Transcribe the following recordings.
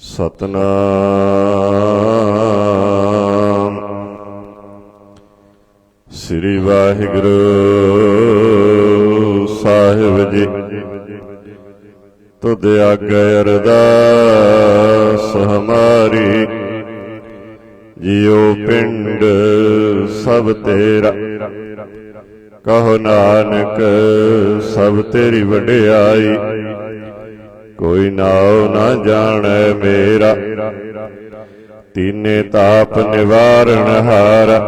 ਸਤਨਾਮ। ਸ੍ਰੀ ਵਾਹਿਗੁਰੂ ਸਾਹਿਬ ਜੀ। ਤੁਧ ਆਗੇ ਅਰਦਾਸ ਹਮਾਰੀ। ਜਿਉ ਪਿੰਡ ਸਭ ਤੇਰਾ। ਕਹੋ ਨਾਨਕ ਸਭ ਤੇਰੀ ਵਡਿਆਈ। ਕੋਈ ਨਾਉ ਨਾ ਜਾਣੈ ਮੇਰਾ। ਤੀਨੇ ਤਾਪ ਨਿਵਾਰਣ ਹਾਰ।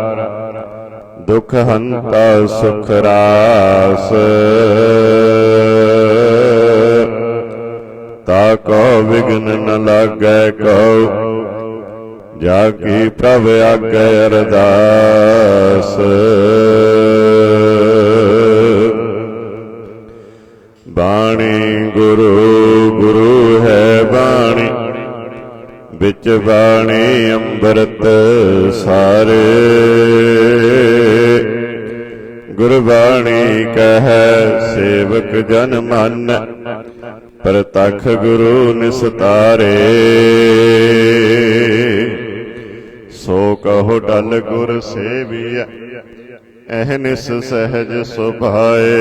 ਦੁਖ ਹੰਤਾ ਸੁਖ ਰਾਸ। ਤਾ ਕੋ ਵਿਗਨ ਨ ਲਾਗੈ ਕਉ। ਜਾ ਕੀ ਪ੍ਰਭ ਆਗੇ ਅਰਦਾਸ। ਬਾਣੀ ਗੁਰੂ ਗੁਰੂ ਹੈ ਬਾਣੀ। ਵਿੱਚ ਬਾਣੀ ਅੰਮ੍ਰਿਤ ਸਾਰੇ। ਗੁਰਬਾਣੀ ਕਹੈ, ਸੇਵਕ ਜਨ ਮਨ, ਪ੍ਰਤਖ ਗੁਰੂ ਨਿਸਤਾਰੇ। ਸੋ ਕਹੋ ਡਲ ਗੁਰ ਸੇਵੀਐ ਅਹਨਿਸ ਸਹਿਜ ਸੁਭਾਏ।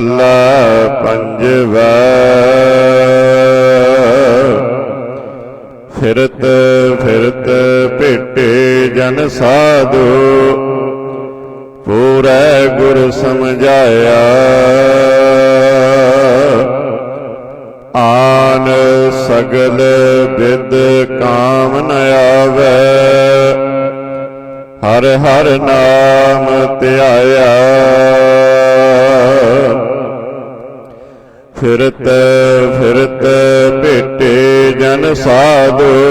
ਮਹੱਲਾ ਪੰਜਵਾ ਫਿਰਤ ਫਿਰਤ ਭੇਟੇ ਜਨ ਸਾਧੂ, ਪੂਰੈ ਗੁਰ ਸਮਝਾਇਆ। ਆਨ ਸਗਲ ਬਿਦ ਕਾਮ ਨ ਆਵੈ। ਹਰ ਹਰ ਨਾਮ ਧਿਆਇਆ। ਫਿਰਤ ਫਿਰਤ ਭੇਟੇ ਜਨ ਸਾਧੂ।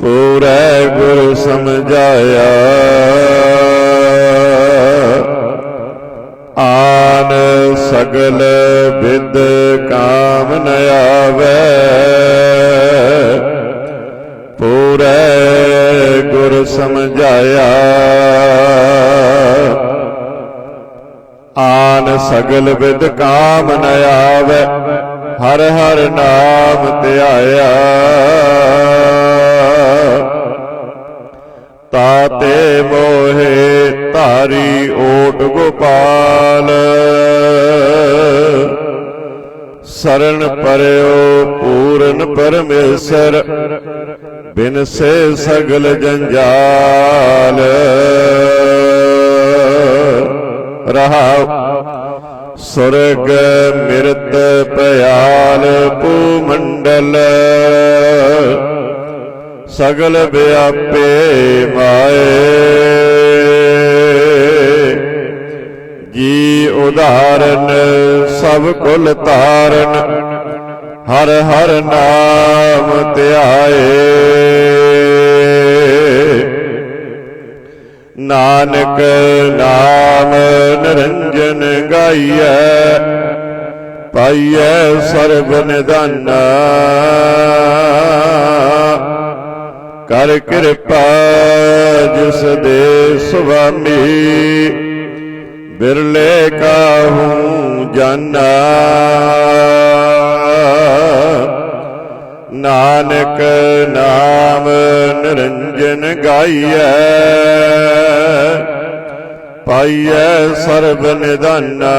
ਪੂਰੈ ਗੁਰ ਸਮਝਾਇਆ। ਆਨ ਸਗਲ ਵਿਦ ਕਾਮ ਨ ਆਵੈ। ਪੂਰੈ ਗੁਰ ਸਮਝਾਇਆ। ਆਨ ਸਗਲ ਵਿਦ ਕਾਮ ਨ ਆਵੈ, ਹਰ ਹਰ ਨਾਮ ਧਿਆਇਆ। ਤਾਤੇ ਮੋਹੇ ਧਾਰੀ ਓਟ ਗੋਪਾਲ ਸਰਣ ਪਰਿਓ ਪੂਰਨ ਪਰਮੇਸ਼ਰ, ਬਿਨ ਸੇ ਸਗਲ ਜੰਜਾਲ। ਰਹਾਉ ਸੁਰਗ ਮਿਰਤ ਪਿਆਲ ਪੂ ਮੰਡਲ ਸਗਲ ਵਿਆਪੇ ਮਾਏ। ਜੀ ਉਧਾਰਨ ਸਭ ਕੁਲ ਧਾਰਨ, ਹਰ ਹਰ ਨਾਮ ਧਿਆਏ। ਨਾਨਕ ਨਾਮ ਨਿਰੰਜਨ ਗਾਈਐ, ਪਾਈਐ ਸਰਬ ਨਿਦਾਨਾ ਕਰ ਕਿਰਪਾ ਜਿਸ ਦੇ ਸੁਆਮੀ, ਬਿਰਲੇ ਕਾਹੂ ਜਾਨਾ। ਨਾਨਕ ਨਾਮ ਨਿਰੰਜਨ ਗਾਈਐ, ਪਾਈਐ ਸਰਬ ਨਿਦਾਨਾ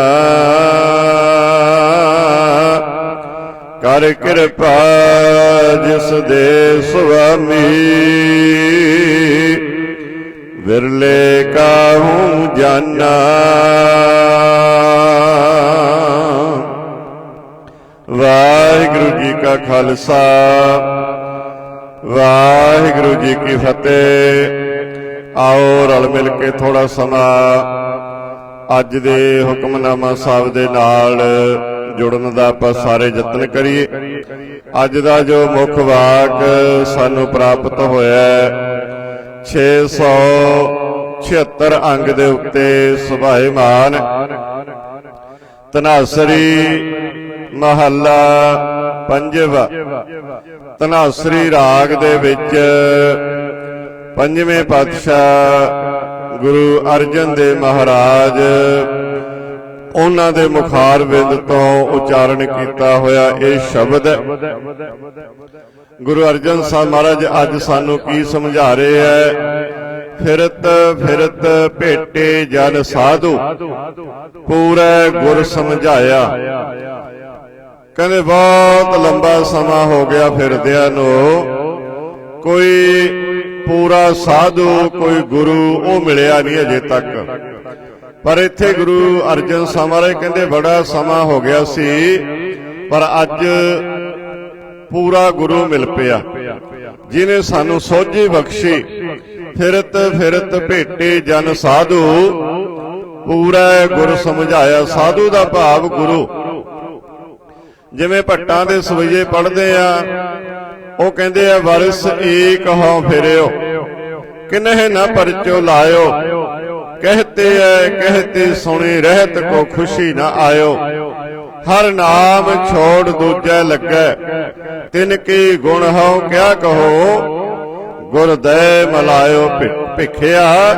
ਕਰ ਕਿਰਪਾ ਜਿਸ ਦੇ ਸੁਆਮੀ, ਵਿਰਲੇ ਕਾਹੂ ਜਾਨਾ। ਵਾਹਿਗੁਰੂ ਜੀ ਕਾ ਖਾਲਸਾ, ਵਾਹਿਗੁਰੂ ਜੀ ਕੀ ਫਤਿਹ। ਆਓ ਰਲ ਮਿਲ ਕੇ ਥੋੜਾ ਸਮਾਂ ਅੱਜ ਦੇ ਹੁਕਮਨਾਮਾ ਸਾਹਿਬ ਦੇ ਨਾਲ ਜੁੜਨ ਦਾ ਆਪਾਂ ਸਾਰੇ ਯਤਨ ਕਰੀਏ। ਅੱਜ ਦਾ ਜੋ ਮੁੱਖ ਵਾਕ ਸਾਨੂੰ ਪ੍ਰਾਪਤ ਹੋਇਆ ਹੈ 676 ਅੰਗ ਦੇ ਉੱਤੇ ਸੁਭਾਏਮਾਨ ਤਨਾਸਰੀ ਮਹੱਲਾ ਪੰਜਵਾ। ਤਨਾਸਰੀ ਰਾਗ ਦੇ ਵਿੱਚ ਪੰਜਵੇਂ ਪਾਤਸ਼ਾਹ ਗੁਰੂ ਅਰਜਨ ਦੇਵ ਮਹਾਰਾਜ ਉਹਨਾਂ ਦੇ ਮੁਖਾਰ ਬਿੰਦ ਤੋਂ ਉਚਾਰਨ ਕੀਤਾ ਹੋਇਆ ਇਹ ਸ਼ਬਦ ਗੁਰੂ ਅਰਜਨ ਸਾਹਿਬ ਮਹਾਰਾਜ, ਅੱਜ ਸਾਨੂੰ ਕੀ ਸਮਝਾ ਰਹੇ ਹੈ? ਫਿਰਤ ਫਿਰਤ ਭੇਟੇ ਜਨ ਸਾਧੂ, ਪੂਰੇ ਗੁਰ ਸਮਝਾਇਆ। ਕਹਿੰਦੇ, ਬਹੁਤ ਲੰਬਾ ਸਮਾਂ ਹੋ ਗਿਆ ਫਿਰਦਿਆਂ ਨੂੰ। ਕੋਈ ਪੂਰਾ ਸਾਧੂ, ਕੋਈ ਗੁਰੂ ਉਹ ਮਿਲਿਆ ਨਹੀਂ ਅਜੇ ਤੱਕ। ਪਰ ਇੱਥੇ ਗੁਰੂ ਅਰਜਨ ਸਾਹਿਬ ਕਹਿੰਦੇ, ਬੜਾ ਸਮਾਂ ਹੋ ਗਿਆ ਸੀ, ਪਰ ਅੱਜ ਪੂਰਾ ਗੁਰੂ ਮਿਲ ਪਿਆ। ਜਿਨੇ ਸਾਨੂੰ ਸੋਝੀ ਬਖਸ਼ੀ, ਫਿਰਤ ਫਿਰਤ ਭੇਟੇ ਜਨ ਸਾਧੂ। ਪੂਰਾ ਗੁਰ ਸਮਝਾਇਆ ਸਾਧੂ ਦਾ ਭਾਵ ਗੁਰੂ। ਜਿਵੇਂ ਭੱਟਾਂ ਦੇ ਸਵਈਏ ਪੜ੍ਹਦੇ ਆ, ਉਹ ਕਹਿੰਦੇ ਆ, ਵਰਸ ਏਕ ਹਉ ਫਿਰਿਓ। ਕਿਨਹਿ ਨਾ ਪਰਚੋ ਲਾਇਓ। ਕਹਤੇ ਐ, ਕਹਤੇ ਸੁਣੀ ਰਹਿਤ ਕੋ ਖੁਸ਼ੀ ਨਾ ਆਇਓ। ਹਰ ਨਾਮ ਛੋੜ ਦੂਜੈ ਲੱਗੈ। ਤਿਨ ਕੀ ਗੁਣ ਹਉ, ਕਿਆ ਕਹੋ? ਗੁਰਦੈ ਮਲਾਇਓ ਭਿ- ਭਿਖਿਆ।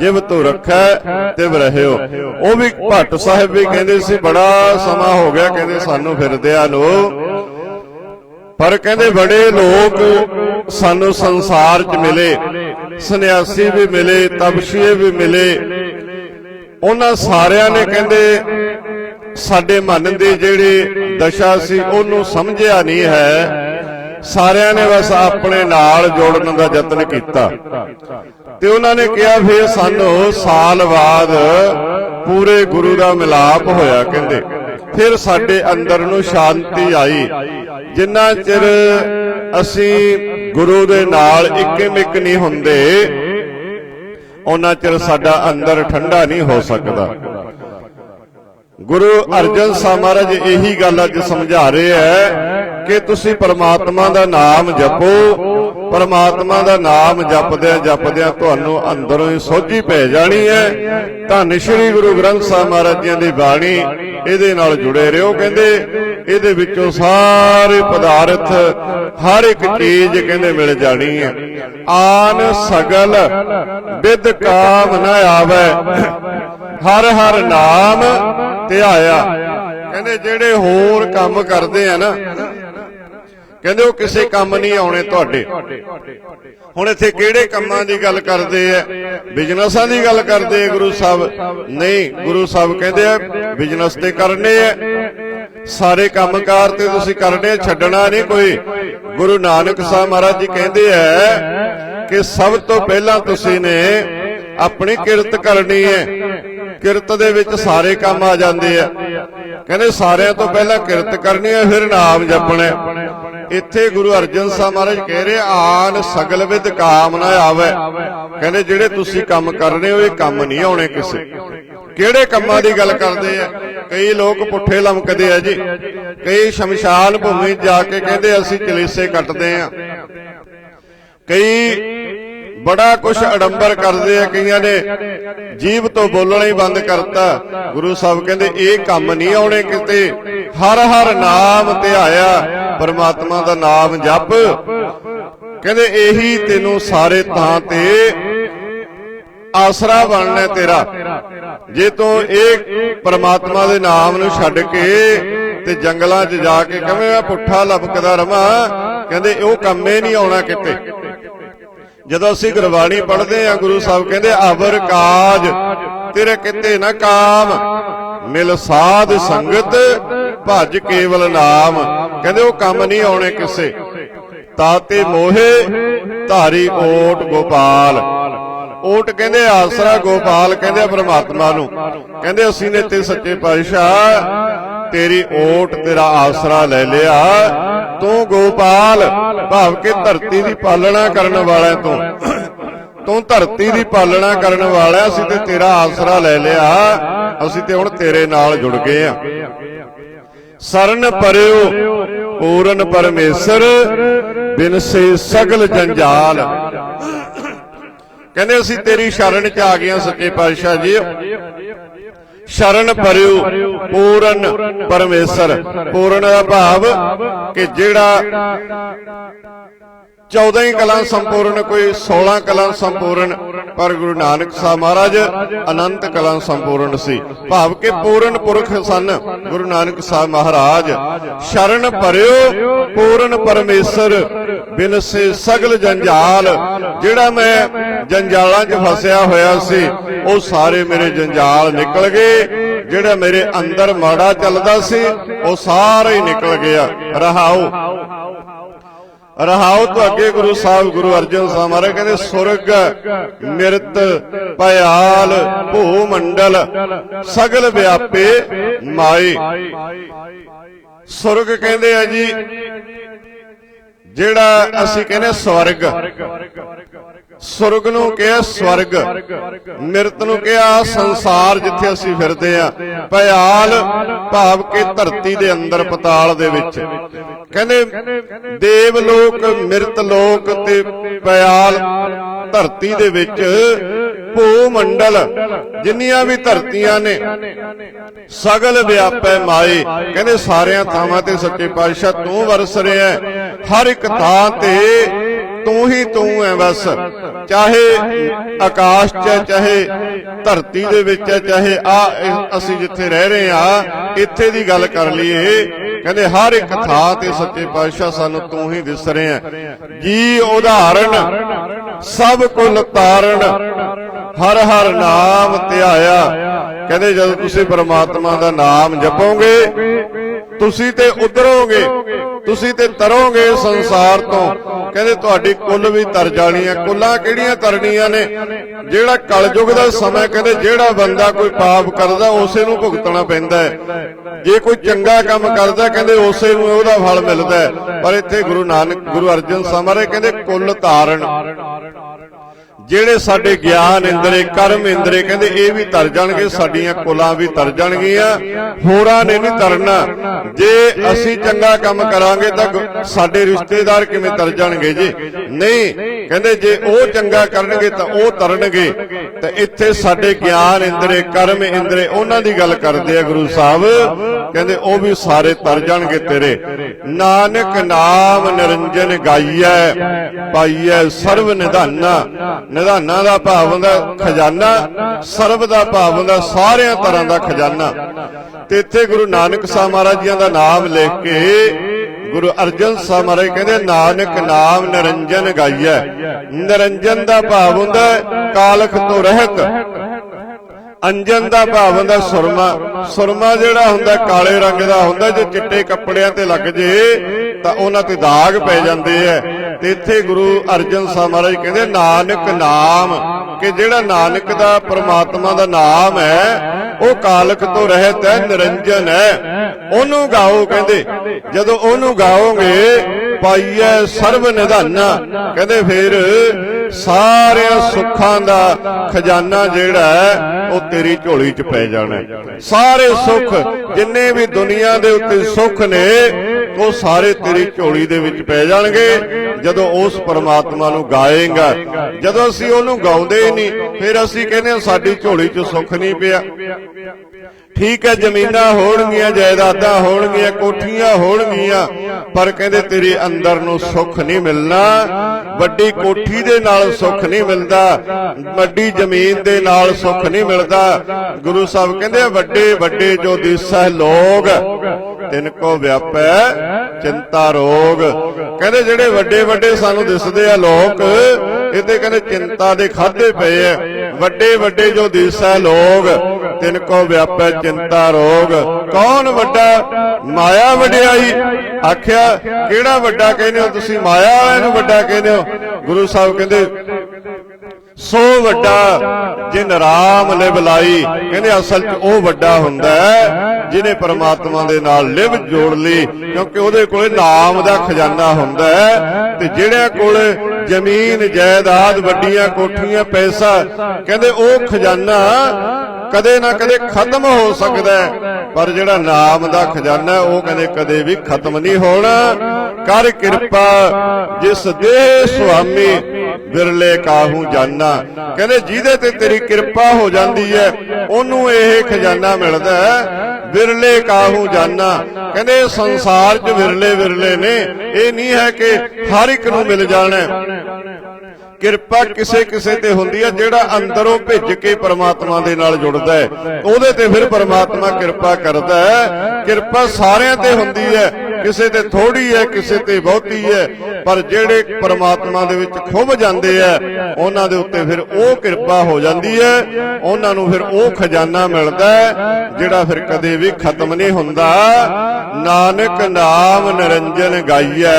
ਜਿਵ ਤੂੰ ਰੱਖੈ, ਤਿਵ ਰਹਿਓ। ਉਹ ਵੀ ਭੱਟ ਸਾਹਿਬ ਵੀ ਕਹਿੰਦੇ ਸੀ, ਬੜਾ ਸਮਾਂ ਹੋ ਗਿਆ, ਕਹਿੰਦੇ ਸਾਨੂੰ ਫਿਰਦਿਆਂ ਨੂੰ ਪਰ ਕਹਿੰਦੇ ਬੜੇ ਲੋਕ ਸਾਨੂੰ ਸੰਸਾਰ 'ਚ ਮਿਲੇ, ਸੰਨਿਆਸੀ ਵੀ ਮਿਲੇ, ਤਪਸ਼ੀਏ ਵੀ ਮਿਲੇ। ਉਹਨਾਂ ਸਾਰਿਆਂ ਨੇ ਕਹਿੰਦੇ, ਸਾਡੇ ਮਨ ਦੀ ਜਿਹੜੀ ਦਸ਼ਾ ਸੀ, ਉਹਨੂੰ ਸਮਝਿਆ ਨਹੀਂ ਹੈ। ਸਾਰਿਆਂ ਨੇ ਬਸ ਆਪਣੇ ਨਾਲ ਜੋੜਨ ਦਾ ਯਤਨ ਕੀਤਾ। ਤੇ ਉਹਨਾਂ ਨੇ ਕਿਹਾ, ਫਿਰ ਸਾਨੂੰ ਸਾਲ ਬਾਅਦ ਪੂਰੇ ਗੁਰੂ ਦਾ ਮਿਲਾਪ ਹੋਇਆ, ਕਹਿੰਦੇ। ਫਿਰ ਸਾਡੇ ਅੰਦਰ ਨੂੰ ਸ਼ਾਂਤੀ ਆਈ। ਜਿੰਨਾ ਚਿਰ ਅਸੀਂ ਗੁਰੂ ਦੇ ਨਾਲ ਇੱਕਮਿਕ ਨਹੀਂ ਹੁੰਦੇ, ਉਹਨਾਂ ਚਿਰ ਸਾਡਾ ਅੰਦਰ ਠੰਡਾ ਨਹੀਂ ਹੋ ਸਕਦਾ। ਗੁਰੂ ਅਰਜਨ ਸਾਹਿਬ ਮਹਾਰਾਜ ਇਹੀ ਗੱਲ ਅੱਜ ਸਮਝਾ ਰਹੇ ਹੈ ਕਿ ਤੁਸੀਂ ਪਰਮਾਤਮਾ ਦਾ ਨਾਮ ਜਪੋ। ਪਰਮਾਤਮਾ ਦਾ ਨਾਮ ਜਪਦਿਆਂ ਜਪਦਿਆਂ ਤੁਹਾਨੂੰ ਅੰਦਰੋਂ ਹੀ ਸੋਝੀ ਪੈ ਜਾਣੀ ਹੈ। ਧੰਨ ਸ਼੍ਰੀ ਗੁਰੂ ਗ੍ਰੰਥ ਸਾਹਿਬ ਮਹਾਰਾਜ ਜੀ ਦੀ ਬਾਣੀ ਇਹਦੇ ਨਾਲ ਜੁੜੇ ਰਹੋ ਕਹਿੰਦੇ। ਇਹਦੇ ਵਿੱਚੋਂ ਸਾਰੇ ਪਦਾਰਥ ਹਰ ਇੱਕ ਚੀਜ਼ ਕਹਿੰਦੇ ਮਿਲ ਜਾਣੀ ਹੈ। ਆਨ ਸਗਲ ਵਿਦ ਕਾਮ ਨ ਆਵੇ। ਹਰ ਹਰ ਨਾਮ ਧਿਆਇਆ। ਕਹਿੰਦੇ ਜਿਹੜੇ ਹੋਰ ਕੰਮ ਕਰਦੇ ਆ ਨਾ ਕਹਿੰਦੇ ਉਹ ਕਿਸੇ ਕੰਮ ਨਹੀਂ ਆਉਣੇ ਤੁਹਾਡੇ। ਹੁਣ ਇੱਥੇ ਕਿਹੜੇ ਕੰਮਾਂ ਦੀ ਗੱਲ ਕਰਦੇ ਆ? ਬਿਜ਼ਨਸਾਂ ਦੀ ਗੱਲ ਕਰਦੇ ਆ ਗੁਰੂ ਸਾਹਿਬ? ਨਹੀਂ, ਗੁਰੂ ਸਾਹਿਬ ਕਹਿੰਦੇ ਆ, ਬਿਜ਼ਨਸ ਤੇ ਕਰਨੇ ਆ। ਸਾਰੇ ਕੰਮਕਾਰ ਤੇ ਤੁਸੀਂ ਕਰਨੇ ਛੱਡਣਾ ਨਹੀਂ ਕੋਈ। ਗੁਰੂ ਨਾਨਕ ਸਾਹਿਬ ਮਹਾਰਾਜ ਜੀ ਕਹਿੰਦੇ ਆ ਕਿ ਸਭ ਤੋਂ ਪਹਿਲਾਂ ਤੁਸੀਂ ਨੇ ਆਪਣੀ ਕਿਰਤ ਕਰਨੀ ਹੈ। ਕਿਰਤ ਦੇ ਵਿੱਚ ਸਾਰੇ ਕੰਮ ਆ ਜਾਂਦੇ ਆ। ਕਹਿੰਦੇ ਸਾਰਿਆਂ ਤੋਂ ਪਹਿਲਾਂ ਕਿਰਤ ਕਰਨੀ ਹੈ ਫਿਰ ਨਾਮ ਜਪਣਾ ਇੱਥੇ ਗੁਰੂ ਅਰਜਨ ਸਾਹਿਬ ਮਹਾਰਾਜ ਕਹਿ ਰਹੇ ਆਨ ਸਗਲ ਵਿਦ ਕਾਮ ਨਾ ਆਵੇ। ਕਹਿੰਦੇ ਜਿਹੜੇ ਤੁਸੀਂ ਕੰਮ ਕਰਨੇ ਹੋ, ਇਹ ਕੰਮ ਨਹੀਂ ਆਉਣੇ ਕਿਸੇ। ਕਿਹੜੇ ਕੰਮਾਂ ਦੀ ਗੱਲ ਕਰਦੇ ਆ? ਕਈ ਲੋਕ ਪੁੱਠੇ ਲਮਕਦੇ ਆ ਜੀ। ਕਈ ਸ਼ਮਸ਼ਾਨ ਭੂਮੀ ਜਾ ਕੇ ਕਹਿੰਦੇ, ਅਸੀਂ ਕਲੇਸੇ ਕੱਟਦੇ ਆ। ਕਈ ਬੜਾ ਕੁਝ ਅਡੰਬਰ ਕਰਦੇ ਆ ਕਈਆਂ ਨੇ। ਜੀਭ ਤੋਂ ਬੋਲਣਾ ਹੀ ਬੰਦ ਕਰਤਾ। ਗੁਰੂ ਸਾਹਿਬ ਕਹਿੰਦੇ, ਇਹ ਕੰਮ ਨਹੀਂ ਆਉਣੇ ਕਿਤੇ। ਹਰ ਹਰ ਨਾਮ ਧਿਆਇਆ ਪਰਮਾਤਮਾ ਦਾ ਨਾਮ ਜਪ। ਕਹਿੰਦੇ, ਇਹੀ ਤੈਨੂੰ ਸਾਰੇ ਥਾਂ ਤੇ ਆਸਰਾ ਬਣਨਾ ਤੇਰਾ। ਜੇ ਤੂੰ ਇਹ ਪਰਮਾਤਮਾ ਦੇ ਨਾਮ ਨੂੰ ਛੱਡ ਕੇ ਤੇ ਜੰਗਲਾਂ 'ਚ ਜਾ ਕੇ ਕਵੇਂ ਮੈਂ ਪੁੱਠਾ ਲਪਕਦਾ ਰਵਾਂ? ਕਹਿੰਦੇ, ਉਹ ਕੰਮੇ ਨਹੀਂ ਆਉਣਾ ਕਿਤੇ। ਜਦੋਂ ਅਸੀਂ ਗੁਰਬਾਣੀ ਪੜ੍ਹਦੇ ਆ ਗੁਰੂ ਸਾਹਿਬ ਕਹਿੰਦੇ, ਅਵਰ ਕਾਜ, ਤੇਰੇ ਕਿਤੇ ਨਾ ਕਾਮ, ਮਿਲ ਸਾਧ ਸੰਗਤ, ਭਜ ਕੇਵਲ ਨਾਮ। ਕਹਿੰਦੇ, ਉਹ ਕੰਮ ਨਹੀਂ ਆਉਣੇ ਕਿਸੇ। ਤਾਤੇ ਮੋਹੇ, ਧਾਰੀ ਓਟ ਗੋਪਾਲ। ਓਟ ਕਹਿੰਦੇ, ਆਸਰਾ ਗੋਪਾਲ, ਕਹਿੰਦੇ ਪਰਮਾਤਮਾ ਨੂੰ। ਕਹਿੰਦੇ, ਅਸੀਂ ਨੇ ਤੇ ਸੱਚੇ ਪਾਤਸ਼ਾਹ ਤੇਰੀ ਓਟ, ਤੇਰਾ ਆਸਰਾ ਲੈ ਲਿਆ। ਤੂੰ ਗੋਪਾਲ, ਭਾਵ ਕਿ ਧਰਤੀ ਦੀ ਪਾਲਣਾ ਕਰਨ ਵਾਲਾ ਤੂੰ। ਤੂੰ ਧਰਤੀ ਦੀ ਪਾਲਣਾ ਕਰਨ ਵਾਲਾ ਅਸੀਂ ਤੇ ਤੇਰਾ ਆਸਰਾ ਲੈ ਲਿਆ। ਅਸੀਂ ਤੇ ਹੁਣ ਤੇਰੇ ਨਾਲ ਜੁੜ ਗਏ ਆ। ਸਰਨ ਪਰਿਓ, ਪੂਰਨ ਪਰਮੇਸ਼ਰ ਬਿਨਸੇ ਸਗਲ ਜੰਜਾਲ। ਕਹਿੰਦੇ ਅਸੀਂ ਤੇਰੀ ਸ਼ਰਨ ਚ ਆ ਗਏ ਸੱਚੇ ਪਾਤਸ਼ਾਹ ਜੀ। ਸ਼ਰਨ ਪਰਿਓ ਪੂਰਨ ਪਰਮੇਸ਼ਰ। ਪੂਰਨ ਦਾ ਭਾਵ ਕਿ ਜਿਹੜਾ 14 ਹੀ ਕਲਾਂ ਸੰਪੂਰਨ, ਕੋਈ 16 ਕਲਾਂ ਸੰਪੂਰਨ, ਪਰ ਗੁਰੂ ਨਾਨਕ ਸਾਹਿਬ ਮਹਾਰਾਜ ਅਨੰਤ ਕਲਾਂ ਸੰਪੂਰਨ ਸੀ। ਭਾਵ ਕਿ ਪੂਰਨ ਪੁਰਖ ਸਨ ਗੁਰੂ ਨਾਨਕ ਸਾਹਿਬ ਮਹਾਰਾਜ। ਸ਼ਰਨ ਭਰਿਓ ਪੂਰਨ ਪਰਮੇਸ਼ਰ, ਬਿਨਸੇ ਸਗਲ ਜੰਜਾਲ। ਜਿਹੜਾ ਮੈਂ ਜੰਜਾਲਾਂ 'ਚ ਫਸਿਆ ਹੋਇਆ ਸੀ, ਉਹ ਸਾਰੇ ਮੇਰੇ ਜੰਜਾਲ ਨਿਕਲ ਗਏ। ਜਿਹੜਾ ਮੇਰੇ ਅੰਦਰ ਮਾੜਾ ਚੱਲਦਾ ਸੀ, ਉਹ ਸਾਰਾ ਹੀ ਨਿਕਲ ਗਿਆ। ਰਹਾਓ। ਰਹਾਉ ਤੋਂ ਅੱਗੇ ਗੁਰੂ ਸਾਹਿਬ ਗੁਰੂ ਅਰਜਨ ਸਾਹਿਬ ਮਹਾਰਾਜ ਕਹਿੰਦੇ ਸੁਰਗ ਮਿਰਤ ਭਿਆਲ ਭੂ ਮੰਡਲ ਸਗਲ ਵਿਆਪੇ ਮਾਈ। ਸੁਰਗ ਕਹਿੰਦੇ ਆ ਜੀ ਜਿਹੜਾ ਅਸੀਂ ਕਹਿੰਦੇ ਸਵਰਗ। ਸੁਰਗ ਨੂੰ ਕਿਹਾ ਸਵਰਗ। ਮਿਰਤ ਨੂੰ ਕਿਹਾ ਸੰਸਾਰ ਜਿੱਥੇ ਅਸੀਂ ਫਿਰਦੇ ਆ ਪਿਆਲ ਭਾਵ ਕੇ ਧਰਤੀ ਦੇ ਅੰਦਰ, ਪਤਾਲ ਦੇ ਵਿੱਚ। ਕਹਿੰਦੇ ਦੇਵ ਲੋਕ ਮਿਰਤ ਲੋਕ ਤੇ ਪਿਆਲ ਧਰਤੀ ਦੇ ਵਿੱਚ ਭੂ ਮੰਡਲ ਜਿੰਨੀਆਂ ਵੀ ਧਰਤੀਆਂ ਨੇ, ਸਗਲ ਵਿਆਪੈ ਮਾਏ। ਕਹਿੰਦੇ ਸਾਰਿਆਂ ਥਾਵਾਂ ਤੇ ਸੱਚੇ ਪਾਤਸ਼ਾਹ ਤੂੰ ਵਰਸ ਰਿਹਾ ਹਰ ਇੱਕ ਥਾਂ ਤੇ ਤੂੰ ਹੀ ਤੂੰ ਹੈ ਬਸ। ਚਾਹੇ ਆਕਾਸ਼ 'ਚ ਚਾਹੇ ਧਰਤੀ ਦੇ ਵਿੱਚ ਚਾਹੇ ਆ ਅਸੀਂ ਜਿੱਥੇ ਰਹਿ ਰਹੇ ਆ, ਇੱਥੇ ਦੀ ਗੱਲ ਕਰ ਲਈਏ। ਕਹਿੰਦੇ ਹਰ ਇੱਕ ਥਾਂ ਤੇ ਸੱਚੇ ਪਾਤਸ਼ਾਹ ਸਾਨੂੰ ਤੂੰ ਹੀ ਦਿਸ ਰਿਹਾ ਹੈ। ਜੀ ਉਦਾਹਰਣ ਸਭ ਕੁਲ ਤਾਰਨ। ਹਰ ਹਰ ਨਾਮ ਧਿਆਇਆ ਕਹਿੰਦੇ ਜਦੋਂ ਤੁਸੀਂ ਪਰਮਾਤਮਾ ਦਾ ਨਾਮ ਜਪੋਗੇ ਤੁਸੀਂ ਤੇ ਉਧਰੋਗੇ, ਤੁਸੀਂ ਤੇ ਤਰੋਗੇ ਸੰਸਾਰ ਤੋਂ। ਕਹਿੰਦੇ ਤੁਹਾਡੀ ਕੁੱਲ ਵੀ ਤਰ ਜਾਣੀ ਹੈ। ਕੁੱਲਾਂ ਕਿਹੜੀਆਂ ਤਰਨੀਆਂ ਨੇ? ਜਿਹੜਾ ਕਲਯੁਗ ਦਾ ਸਮਾਂ ਕਹਿੰਦੇ ਜਿਹੜਾ ਬੰਦਾ ਕੋਈ ਪਾਪ ਕਰਦਾ, ਉਸੇ ਨੂੰ ਭੁਗਤਣਾ ਪੈਂਦਾ ਹੈ। ਜੇ ਕੋਈ ਚੰਗਾ ਕੰਮ ਕਰਦਾ, ਕਹਿੰਦੇ ਉਸੇ ਨੂੰ ਉਹਦਾ ਫਲ ਮਿਲਦਾ ਹੈ। ਪਰ ਇੱਥੇ ਗੁਰੂ ਨਾਨਕ, ਗੁਰੂ ਅਰਜਨ ਸਾਹਿਬ ਮਹਾਰਾਜ ਕਹਿੰਦੇ ਕੁੱਲ ਤਾਰਨ। ਜਿਹੜੇ ਸਾਡੇ ਗਿਆਨ ਇੰਦਰੇ ਕਰਮ ਇੰਦਰੇ ਕਹਿੰਦੇ ਇਹ ਵੀ ਤਰ ਜਾਣਗੇ ਸਾਡੀਆਂ ਕੁਲਾਂ ਵੀ ਤਰ ਜਾਣਗੀਆਂ ਹੋਰਾਂ ਨੇ ਨਹੀਂ ਤਰਨਾ। ਜੇ ਅਸੀਂ ਚੰਗਾ ਕੰਮ ਕਰਾਂਗੇ ਤਾਂ ਸਾਡੇ ਰਿਸ਼ਤੇਦਾਰ ਕਿਵੇਂ ਤਰ ਜਾਣਗੇ ਜੀ? ਨਹੀਂ ਕਹਿੰਦੇ ਜੇ ਉਹ ਚੰਗਾ ਕਰਨਗੇ ਤਾਂ ਉਹ ਤਰਨਗੇ। ਤੇ ਇੱਥੇ ਸਾਡੇ ਗਿਆਨ ਇੰਦਰੇ ਕਰਮ ਇੰਦਰੇ ਉਹਨਾਂ ਦੀ ਗੱਲ ਕਰਦੇ ਆ ਗੁਰੂ ਸਾਹਿਬ। ਕਹਿੰਦੇ ਉਹ ਵੀ ਸਾਰੇ ਤਰ ਜਾਣਗੇ ਤੇਰੇ। ਨਾਨਕ ਨਾਮ ਨਿਰੰਜਨ ਗਾਈਐ ਪਾਈਐ ਸਰਬ ਨਿਧਾਨਾ। ਨਿਧਾਨਾ ਦਾ ਭਾਵ ਹੁੰਦਾ, ਖਜ਼ਾਨਾ, ਸਰਬ ਦਾ ਭਾਵ ਹੁੰਦਾ, ਸਾਰਿਆਂ ਤਰ੍ਹਾਂ ਦਾ ਖਜ਼ਾਨਾ। ਤੇ ਇੱਥੇ ਗੁਰੂ ਨਾਨਕ ਸਾਹਿਬ ਮਹਾਰਾਜ ਜੀਆਂ ਦਾ ਨਾਮ ਲਿਖ ਕੇ ਗੁਰੂ ਅਰਜਨ ਸਾਹਿਬ ਮਹਾਰਾਜ ਕਹਿੰਦੇ, ਨਾਨਕ ਨਾਮ ਨਿਰੰਜਨ ਗਾਈਐ। ਨਿਰੰਜਨ ਦਾ ਭਾਵ ਹੁੰਦਾ, ਕਾਲਖ ਤੋਂ ਰਹਿਤ। ਅੰਜਨ ਦਾ ਭਾਵ ਹੁੰਦਾ ਸੁਰਮਾ। ਸੁਰਮਾ। ਜਿਹੜਾ ਹੁੰਦਾ ਕਾਲੇ ਰੰਗ ਦਾ ਹੁੰਦਾ ਜੇ ਚਿੱਟੇ ਕੱਪੜਿਆਂ ਤੇ ਲੱਗ ਜੇ ਤਾਂ ਉਹਨਾਂ ਤੇ ਦਾਗ ਪੈ ਜਾਂਦੇ ਐ ਤੇ ਇੱਥੇ ਗੁਰੂ ਅਰਜਨ ਸਾਹਿਬ ਮਹਾਰਾਜ ਕਹਿੰਦੇ ਨਾਨਕ ਨਾਮ ਕਿ ਜਿਹੜਾ ਨਾਨਕ ਦਾ ਪ੍ਰਮਾਤਮਾ ਦਾ ਨਾਮ ਹੈ ਉਹ ਕਾਲਕ ਤੋਂ ਰਹਿਤ ਹੈ ਨਿਰੰਜਨ ਹੈ ਉਹਨੂੰ ਗਾਓ ਕਹਿੰਦੇ ਜਦੋਂ ਉਹਨੂੰ ਗਾਓਗੇ ਪਾਈਐ ਸਰਬ ਨਿਧਾਨਾ। ਕਹਿੰਦੇ ਫਿਰ ਸਾਰਿਆਂ ਸੁੱਖਾਂ ਦਾ ਖਜ਼ਾਨਾ ਜਿਹੜਾ ਹੈ, ਉਹ ਤੇਰੀ ਝੋਲੀ 'ਚ ਪੈ ਜਾਣਾ ਸਾਰੇ ਸੁੱਖ, ਜਿੰਨੇ ਵੀ ਦੁਨੀਆ ਦੇ ਉੱਤੇ ਸੁੱਖ ਨੇ, ਉਹ ਸਾਰੇ ਤੇਰੀ ਝੋਲੀ ਦੇ ਵਿੱਚ ਪੈ ਜਾਣਗੇ। ਜਦੋਂ ਉਸ ਪਰਮਾਤਮਾ ਨੂੰ ਗਾਏਗਾ, ਜਦੋਂ ਅਸੀਂ ਉਹਨੂੰ ਗਾਉਂਦੇ ਹੀ ਨਹੀਂ, ਫਿਰ ਅਸੀਂ ਕਹਿੰਦੇ ਹਾਂ, ਸਾਡੀ ਝੋਲੀ 'ਚ ਸੁੱਖ ਨਹੀਂ ਪਿਆ। ਠੀਕ ਹੈ, ਜ਼ਮੀਨਾਂ ਹੋਣਗੀਆਂ, ਜਾਇਦਾਦਾਂ ਹੋਣਗੀਆਂ, ਕੋਠੀਆਂ ਹੋਣਗੀਆਂ, ਪਰ ਕਹਿੰਦੇ ਤੇਰੇ ਅੰਦਰ ਨੂੰ ਸੁੱਖ ਨਹੀਂ ਮਿਲਣਾ। ਵੱਡੀ ਕੋਠੀ ਦੇ ਨਾਲ ਸੁੱਖ ਨਹੀਂ ਮਿਲਦਾ, ਵੱਡੀ ਜ਼ਮੀਨ ਦੇ ਨਾਲ ਸੁੱਖ ਨਹੀਂ ਮਿਲਦਾ। ਗੁਰੂ ਸਾਹਿਬ ਕਹਿੰਦੇ ਵੱਡੇ ਵੱਡੇ ਜੋ ਦਿਸੈ ਲੋਕ ਤਿਨ ਕੋ ਵਿਆਪੈ ਚਿੰਤਾ ਰੋਗ। ਕਹਿੰਦੇ ਜਿਹੜੇ ਵੱਡੇ ਵੱਡੇ ਸਾਨੂੰ ਦਿਸਦੇ ਆ ਲੋਕ, ਇਹਦੇ ਕਹਿੰਦੇ ਚਿੰਤਾ ਦੇ ਖਾਦੇ ਪਏ ਆ। ਵੱਡੇ ਵੱਡੇ ਜੋ ਦਿਸੈ ਲੋਗ ਤਿੰਨ ਕੋ ਵਿਆਪੈ ਚਿੰਤਾ ਰੋਗ। ਕੌਣ ਵੱਡਾ? ਮਾਇਆ ਵਡਿਆਈ। ਆਖਿਆ, ਕਿਹੜਾ ਵੱਡਾ ਕਹਿੰਦੇ ਹੋ ਤੁਸੀਂ? ਮਾਇਆ ਵਾਲਿਆਂ ਨੂੰ ਵੱਡਾ ਕਹਿੰਦੇ ਹੋ। ਗੁਰੂ ਸਾਹਿਬ ਕਹਿੰਦੇ ਸੋ ਵੱਡਾ ਜਿਨ ਰਾਮ ਲਿਵ ਲਾਈ ਕਹਿੰਦੇ ਅਸਲ 'ਚ ਉਹ ਵੱਡਾ ਹੁੰਦਾ ਹੈ ਜਿਹਨੇ ਪਰਮਾਤਮਾ ਦੇ ਨਾਲ ਲਿਵ ਜੋੜ ਲਈ ਕਿਉਂਕਿ ਉਹਦੇ ਕੋਲੇ ਨਾਮ ਦਾ ਖਜ਼ਾਨਾ ਹੁੰਦਾ ਹੈ ਤੇ ਜਿਹੜਿਆਂ ਕੋਲ ਜ਼ਮੀਨ ਜਾਇਦਾਦ ਵੱਡੀਆਂ ਕੋਠੀਆਂ ਪੈਸਾ ਕਹਿੰਦੇ ਉਹ ਖਜ਼ਾਨਾ ਕਦੇ ਨਾ ਕਦੇ ਖਤਮ ਹੋ ਸਕਦਾ ਪਰ ਜਿਹੜਾ ਨਾਮ ਦਾ ਖਜ਼ਾਨਾ ਉਹ ਕਹਿੰਦੇ ਕਦੇ ਵੀ ਖਤਮ ਨਹੀਂ ਹੋਣਾ। ਕਰ ਕਿਰਪਾ, ਜਿਸ ਦੇ ਸੁਆਮੀ ਬਿਰਲੇ ਕਾਹੂ ਜਾਨਾ। ਕਹਿੰਦੇ ਜਿਹਦੇ ਤੇ ਤੇਰੀ ਕਿਰਪਾ ਹੋ ਜਾਂਦੀ ਹੈ, ਉਹਨੂੰ ਇਹ ਖਜ਼ਾਨਾ ਮਿਲਦਾ ਹੈ, ਵਿਰਲੇ ਕਾਹੂ ਜਾਨਾ। ਕਹਿੰਦੇ ਸੰਸਾਰ 'ਚ ਵਿਰਲੇ ਵਿਰਲੇ ਨੇ, ਇਹ ਨਹੀਂ ਹੈ ਕਿ ਹਰ ਇੱਕ ਨੂੰ ਮਿਲ ਜਾਣਾ ਕਿਰਪਾ ਕਿਸੇ ਕਿਸੇ ਤੇ ਹੁੰਦੀ ਹੈ ਜਿਹੜਾ ਅੰਦਰੋਂ ਭਿੱਜ ਕੇ ਪਰਮਾਤਮਾ ਦੇ ਨਾਲ ਜੁੜਦਾ ਹੈ। ਉਹਦੇ ਤੇ ਫਿਰ ਪਰਮਾਤਮਾ ਕਿਰਪਾ ਕਰਦਾ ਹੈ। ਕਿਰਪਾ ਸਾਰਿਆਂ ਤੇ ਹੁੰਦੀ ਹੈ। ਕਿਸੇ ਤੇ ਥੋੜੀ ਹੈ ਕਿਸੇ ਤੇ ਬਹੁਤੀ ਹੈ। ਪਰ ਜਿਹੜੇ ਪਰਮਾਤਮਾ ਦੇ ਵਿੱਚ ਖੁੱਭ ਜਾਂਦੇ ਆ ਉਹਨਾਂ ਦੇ ਉੱਤੇ ਫਿਰ ਉਹ ਕਿਰਪਾ ਹੋ ਜਾਂਦੀ ਹੈ। ਉਹਨਾਂ ਨੂੰ ਫਿਰ ਉਹ ਖਜ਼ਾਨਾ ਮਿਲਦਾ ਹੈ ਜਿਹੜਾ ਫਿਰ ਕਦੇ ਵੀ ਖਤਮ ਨਹੀਂ ਹੁੰਦਾ। ਨਾਨਕ ਨਾਮ ਨਿਰੰਜਨ ਗਾਈਐ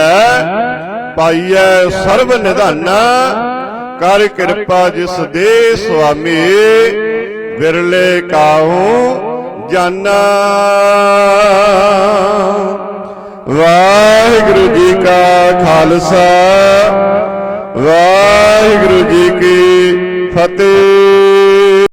ਪਾਈਐ ਸਰਬ ਨਿਧਾਨਾ। ਕਰ ਕਿਰਪਾ ਜਿਸ ਦੇ ਸੁਆਮੀ ਵਿਰਲੇ ਕਾਹੂ ਜਾਨਾ। ਵਾਹਿਗੁਰੂ ਜੀ ਕਾ ਖਾਲਸਾ ਵਾਹਿਗੁਰੂ ਜੀ ਕੀ ਫਤਿਹ।